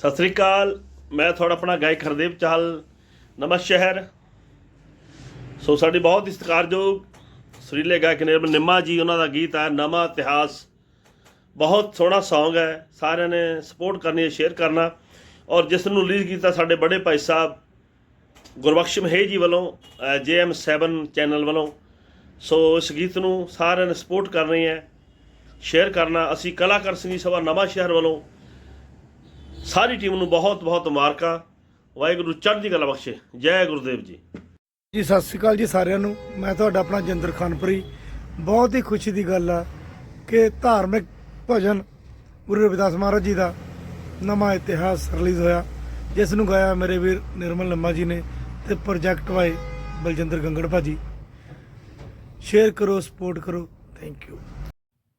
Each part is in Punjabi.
ਸਤਿ ਸ੍ਰੀ ਅਕਾਲ। ਮੈਂ ਤੁਹਾਡਾ ਆਪਣਾ ਗਾਇਕ ਹਰਦੇਵ ਚਾਹਲ ਨਵਾਂ ਸ਼ਹਿਰ। ਸੋ ਸਾਡੀ ਬਹੁਤ ਹੀ ਸਤਿਕਾਰਯੋਗ ਸੁਰੀਲੇ ਗਾਇਕ ਨਿਰਮਲ ਨਿੰਮਾ ਜੀ, ਉਹਨਾਂ ਦਾ ਗੀਤ ਹੈ, ਨਵਾਂ ਇਤਿਹਾਸ। ਬਹੁਤ ਸੋਹਣਾ Song ਹੈ। ਸਾਰਿਆਂ ਨੇ ਸਪੋਰਟ ਕਰਨੀ ਹੈ ਸ਼ੇਅਰ ਕਰਨਾ। ਔਰ ਜਿਸ ਨੂੰ ਰਿਲੀਜ਼ ਕੀਤਾ ਸਾਡੇ ਬੜੇ ਭਾਈ ਸਾਹਿਬ, ਗੁਰਬਖਸ਼ ਮਹੇ ਜੀ ਵੱਲੋਂ JM7 ਚੈਨਲ ਵੱਲੋਂ। ਸੋ ਇਸ ਗੀਤ ਨੂੰ ਸਾਰਿਆਂ ਨੇ ਸਪੋਰਟ ਕਰਨੀ ਹੈ ਸ਼ੇਅਰ ਕਰਨਾ। ਅਸੀਂ ਕਲਾਕਾਰ ਸੰਗੀਤ ਸਭਾ ਨਵਾਂ ਸ਼ਹਿਰ ਵੱਲੋਂ ਸਾਰੀ ਟੀਮ ਨੂੰ ਬਹੁਤ ਬਹੁਤ ਮੁਬਾਰਕਾਂ। ਵਾਹਿਗੁਰੂ ਚੜ੍ਹਦੀ ਕਲਾ ਬਖਸ਼ੇ। ਜੈ ਗੁਰਦੇਵ ਜੀ। ਜੀ ਸਤਿ ਸ਼੍ਰੀ ਅਕਾਲ ਜੀ ਸਾਰਿਆਂ ਨੂੰ। ਮੈਂ ਤੁਹਾਡਾ ਆਪਣਾ ਜਿੰਦਰ ਖਾਨਪੁਰੀ। ਬਹੁਤ ਹੀ ਖੁਸ਼ੀ ਦੀ ਗੱਲ ਆ ਕਿ ਧਾਰਮਿਕ ਭਜਨ ਗੁਰੂ ਰਵਿਦਾਸ ਮਹਾਰਾਜ ਜੀ ਦਾ ਨਵਾਂ ਇਤਿਹਾਸ ਰਿਲੀਜ਼ ਹੋਇਆ ਜਿਸ ਨੂੰ ਗਾਇਆ ਮੇਰੇ ਵੀਰ ਨਿਰਮਲ ਲੰਮਾ ਜੀ ਨੇ ਤੇ ਪ੍ਰੋਜੈਕਟ ਵਾਏ ਬਲਜਿੰਦਰ ਗੰਗੜ ਭਾਜੀ। ਸ਼ੇਅਰ ਕਰੋ ਸਪੋਰਟ ਕਰੋ। ਥੈਂਕ ਯੂ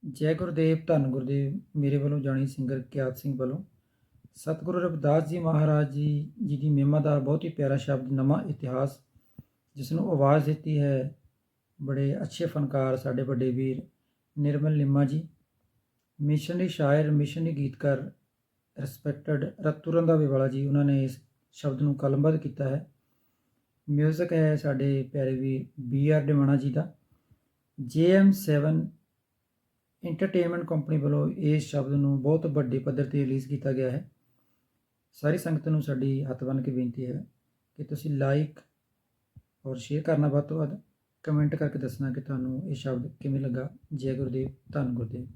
ਜੈ ਗੁਰਦੇਵ ਧੰਨ ਗੁਰਦੇਵ। ਮੇਰੇ ਵੱਲੋਂ ਜਾਣੀ ਸਿੰਗਰ ਕਿਆਤ ਸਿੰਘ ਵੱਲੋਂ ਸਤਿਗੁਰੂ ਰਵਿਦਾਸ ਜੀ ਮਹਾਰਾਜ ਜੀ ਜੀ ਦੀ ਮਹਿਮਾ ਦਾ ਬਹੁਤ ਹੀ ਪਿਆਰਾ ਸ਼ਬਦ, ਨਵਾਂ ਇਤਿਹਾਸ, ਜਿਸ ਨੂੰ ਆਵਾਜ਼ ਦਿੱਤੀ ਹੈ। ਬੜੇ ਅੱਛੇ ਫਨਕਾਰ ਸਾਡੇ ਵੱਡੇ ਵੀਰ ਨਿਰਮਲ ਨਿੰਮਾ ਜੀ। ਮਿਸ਼ਨਰੀ ਸ਼ਾਇਰ ਮਿਸ਼ਨਰੀ ਗੀਤਕਾਰ ਰਿਸਪੈਕਟਡ ਰਤੂ ਰੰਧਾਵੇ ਵਾਲਾ ਜੀ, ਉਹਨਾਂ ਨੇ ਇਸ ਸ਼ਬਦ ਨੂੰ ਕਲਮਬੱਧ ਕੀਤਾ ਹੈ। ਮਿਊਜ਼ਿਕ ਹੈ ਸਾਡੇ ਪਿਆਰੇ ਵੀਰ ਬੀ ਆਰ ਡਿਵਾਣਾ ਜੀ ਦਾ। JM7 ਐਂਟਰਟੇਨਮੈਂਟ ਕੰਪਨੀ ਵੱਲੋਂ ਇਸ ਸ਼ਬਦ ਨੂੰ ਬਹੁਤ ਵੱਡੇ ਪੱਧਰ ਤੇ ਰਿਲੀਜ਼ ਕੀਤਾ ਗਿਆ ਹੈ। ਸਾਰੀ ਸੰਗਤ ਨੂੰ ਸਾਡੀ ਹੱਥ ਬੰਨ੍ਹ ਕੇ ਬੇਨਤੀ ਹੈ ਕਿ ਤੁਸੀਂ ਲਾਈਕ ਔਰ ਸ਼ੇਅਰ ਕਰਨਾ ਵੱਧ ਤੋਂ ਵੱਧ ਕਮੈਂਟ ਕਰਕੇ ਦੱਸਣਾ ਕਿ ਤੁਹਾਨੂੰ ਇਹ ਸ਼ਬਦ ਕਿਵੇਂ ਲੱਗਾ। ਜੈ ਗੁਰਦੇਵ, ਧੰਨ ਗੁਰਦੇਵ।